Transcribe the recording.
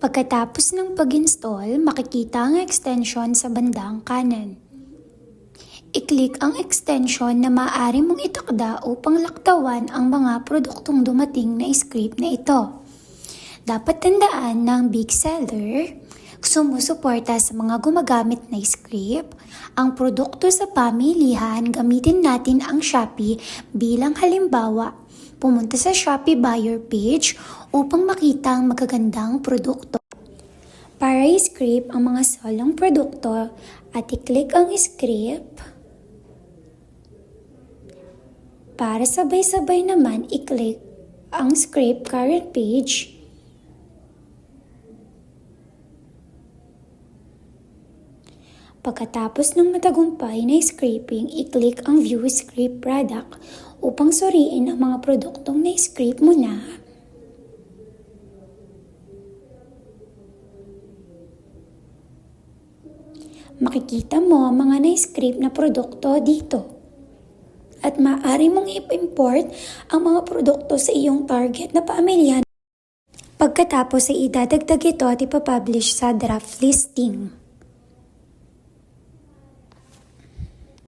Pagkatapos ng pag-install, makikita ang extension sa bandang kanan. I-click ang extension na maaari mong itakda upang laktawan ang mga produktong dumating na script na ito. Dapat tandaan ng big seller, sumusuporta sa mga gumagamit na script, ang produkto sa pamilihan gamitin natin ang Shopee bilang halimbawa. Pumunta sa Shopee buyer page upang makita ang magagandang produkto. Para i-script ang mga solong produkto at i-click ang script, para sabay-sabay naman i-click ang script current page Pagkatapos ng matagumpay na scraping, i-click ang View Script Product upang suriin ang mga produktong na-script mo na. Makikita mo ang mga na-script na produkto dito. At maaari mong i-import ang mga produkto sa iyong target na pamilya. Pagkatapos ay idadagdag ito at ipapublish sa draft listing.